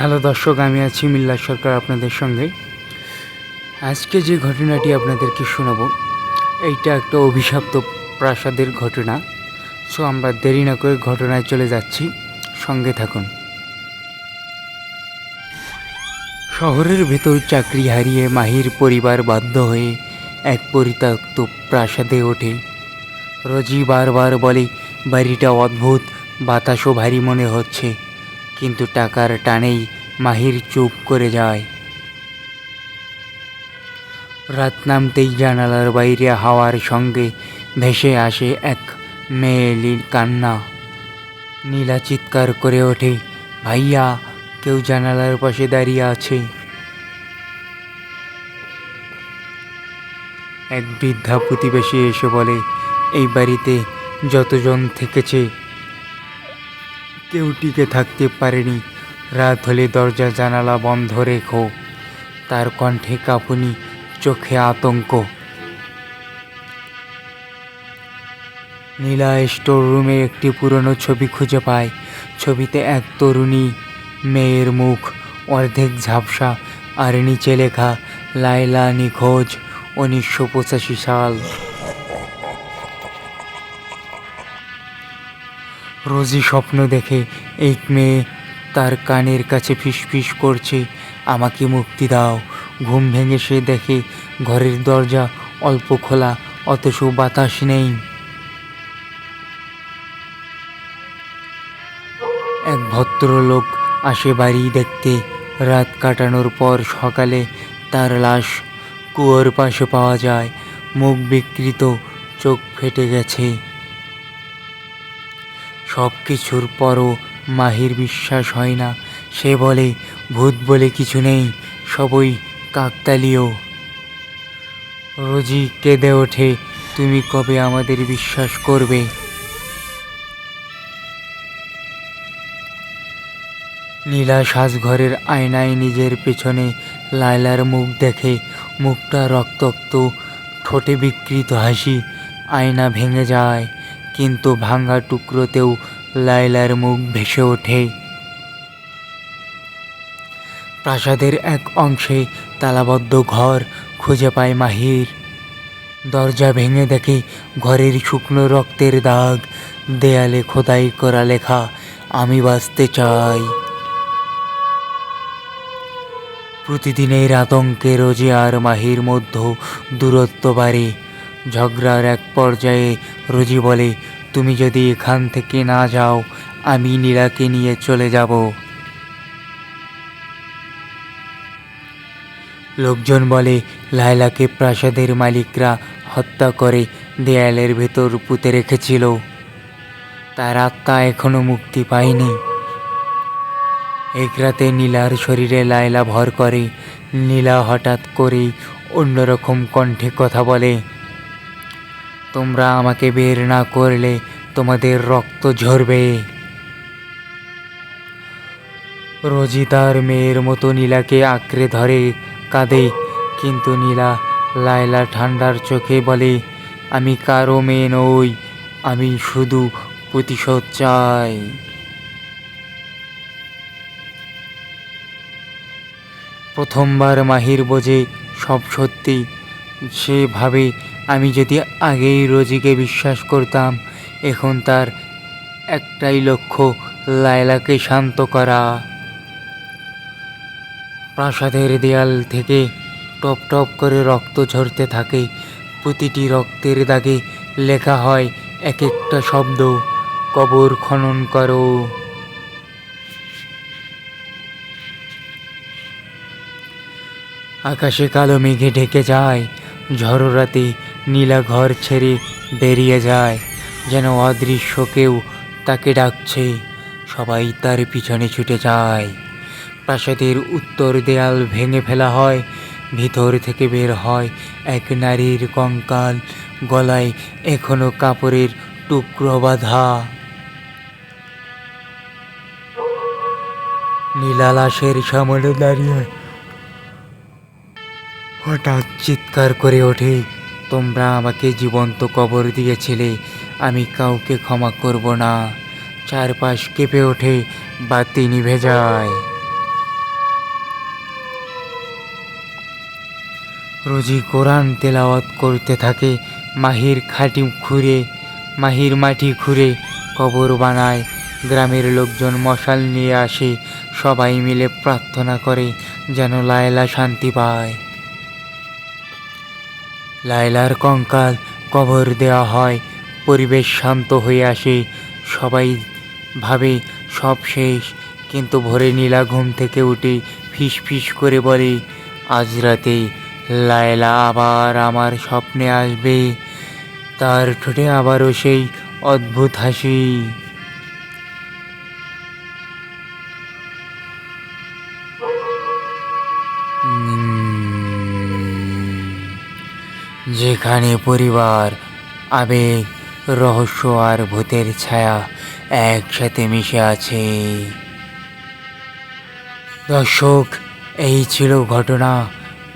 দর্শক, আমি আছি মিল্লা সরকার আপনাদের সঙ্গে। আজকে যে ঘটনাটি আপনাদেরকে শোনাবো, এইটা একটা অভিশপ্ত প্রাসাদের ঘটনা। সো আমরা দেরি না করে ঘটনায় চলে যাচ্ছি। সঙ্গে থাকুন। শহরের ভেতর চাকরি হারিয়ে মাহির পরিবার বাধ্য হয়ে এক পরিত্যক্ত প্রাসাদে ওঠে। রোজি বারবার বলে, বাড়িটা অদ্ভুত, বাতাসও ভারী মনে হচ্ছে। কিন্তু টাকার টানেই মাহির চুপ করে যায়। রাত নামতেই জানালার বাইরে হাওয়ার সঙ্গে ভেসে আসে এক মেয়েলির কান্না। নীলা চিৎকার করে ওঠে, ভাইয়া, কেউ জানালার পাশে দাঁড়িয়ে আছে? এক বৃদ্ধা প্রতিবেশী এসে বলে, এই বাড়িতে যতজন থেকেছে কেউ টিকে থাকতে পারেনি। রাত হলে দরজা জানালা বন্ধ রেখো। তার কণ্ঠে কাঁপুনি, চোখে আতঙ্ক। নীলা স্টোর রুমে একটি পুরনো ছবি খুঁজে পায়। ছবিতে এক তরুণী, মেয়ের মুখ, অর্ধেক ঝাপসা, আর নিচে লেখা লাইলা নিখোঁজ, উনিশশো পঁচাশি সাল। রোজি স্বপ্ন দেখে এই মেয়ে তার কানের কাছে ফিসফিস করছে, আমাকে মুক্তি দাও। ঘুম ভেঙে সে দেখে ঘরের দরজা অল্প খোলা, অথচ বাতাস নেই। এক ভদ্রলোক আসে বাড়ি দেখতে। রাত কাটানোর পর সকালে তার লাশ কুয়োর পাশে পাওয়া যায়। মুখ বিকৃত, চোখ ফেটে গেছে। সব কিছুর পরও মাহির বিশ্বাস হয় না। সে বলে, ভূত বলে কিছু নেই, সবই কাকতালীয়। রোজি কেঁদে ওঠে, তুমি কবে আমাদের বিশ্বাস করবে? নীলা সাজঘরের আয়নায় নিজের পেছনে লায়লার মুখ দেখে, মুখটা রক্তাক্ত, ঠোঁটে বিকৃত হাসি, আয়না ভেঙে যায়। কিন্তু ভাঙা টুকরোতেও লায়লার মুখ ভেসে ওঠে। প্রাসাদের এক অংশে তালাবদ্ধ ঘর খুঁজে পায় মাহির। দরজা ভেঙে দেখে ঘরের শুকনো রক্তের দাগ, দেয়ালে খোদাই করা লেখা, আমি বাঁচতে চাই। প্রতিদিনের আতঙ্কে রোজে আর মাহির মধ্যে দূরত্ব বাড়ে। ঝগড়ার এক পর্যায়ে রুজি বলে, তুমি যদি এখান থেকে না যাও, আমি নীলাকে নিয়ে চলে যাব। লোকজন বলে, লায়লাকে প্রাসাদের মালিকরা হত্যা করে দেয়ালের ভেতর পুঁতে রেখেছিল। তার আত্মা এখনও মুক্তি পায়নি। এক রাতে নীলার শরীরে লায়লা ভর করে। নীলা হঠাৎ করেই অন্যরকম কণ্ঠে কথা বলে তোমরা আমাকে বের না করলে তোমাদের রক্ত ঝরবে। রোজি তার মেয়ের মতো নীলাকে আঁকড়ে ধরে, কাঁদে। কিন্তু নীলা লায়লা ঠান্ডার চোখে বলে, আমি কারও মেয়ে নই, আমি শুধু প্রতিশোধ চাই। প্রথমবার মাহির বোঝে সব সত্যি। সে ভাবে আমি যদি আগেই রোজিকে বিশ্বাস করতাম, এখন তার একটাই লক্ষ্য, লায়লাকে শান্ত করা। প্রাসাদের দেয়াল থেকে টপ টপ করে রক্ত ঝরতে থাকে। প্রতিটি রক্তের দাগে লেখা হয় এক একটা শব্দ, কবর খনন করো। আকাশে কালো মেঘে ঢেকে যায় ঝড়ো রাতে নীলা ঘর ছেড়ে বেরিয়ে যায়। যেন অদৃশ্য কেউ তাকে ডাকছে। সবাই তার পিছনে ছুটে যায়। প্রাসাদের উত্তর দেয়াল ভেঙে ফেলা হয়। ভিতর থেকে বের হয় এক নারীর কঙ্কাল। গলায় এখনও কাপড়ের টুকরো বাঁধা। নীলা লাশের সামনে দাঁড়িয়ে হঠাৎ চিৎকার করে ওঠে। তোমরা আমাকে জীবন্ত কবর দিয়েছিলে, আমি কাউকে ক্ষমা করব না। চারপাশ কেঁপে ওঠে, বাতি নিভে যায়। রোজি কোরআন তেলাওয়াত করতে থাকে, মাহির খাটি খুঁড়ে, মাহির মাটি খুঁড়ে কবর বানায়। গ্রামের লোকজন মশাল নিয়ে আসে, সবাই মিলে প্রার্থনা করে যেন লায়লা শান্তি পায়। লায়লার কঙ্কাল কবর দেওয়া হয় পরিবেশ শান্ত হয়ে আসে। সবাই ভাবে সব শেষ। কিন্তু ভোরে নীলা ঘুম থেকে উঠে ফিস ফিস করে বলে আজ রাতে লায়লা আবার আমার স্বপ্নে আসবে। তার ঠোঁটে আবারও সেই অদ্ভুত হাসি। উম, যেখানে পরিবার, আবেগ, রহস্য আর ভূতের ছায়া একসাথে মিশে আছে। দর্শক, এই ছিল ঘটনা।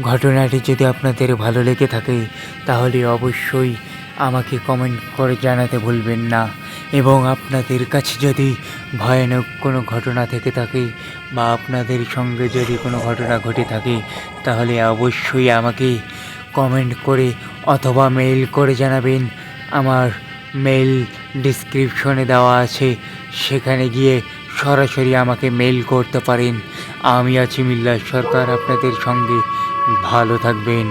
ঘটনাটি যদি আপনাদের ভালো লেগে থাকে, তাহলে অবশ্যই আমাকে কমেন্ট করে জানাতে ভুলবেন না। এবং আপনাদের কাছে যদি ভয়ানক কোনো ঘটনা থেকে থাকে বা আপনাদের সঙ্গে যদি কোনো ঘটনা ঘটে থাকে, তাহলে অবশ্যই আমাকে কমেন্ট করে অথবা মেইল করে জানাবেন। আমার মেইল ডিসক্রিপশনে দেওয়া আছে। সেখানে গিয়ে সরাসরি আমাকে মেইল করতে পারেন। আমি আছি মিল্লা সরকার, আপনাদের সঙ্গে ভালো থাকবেন।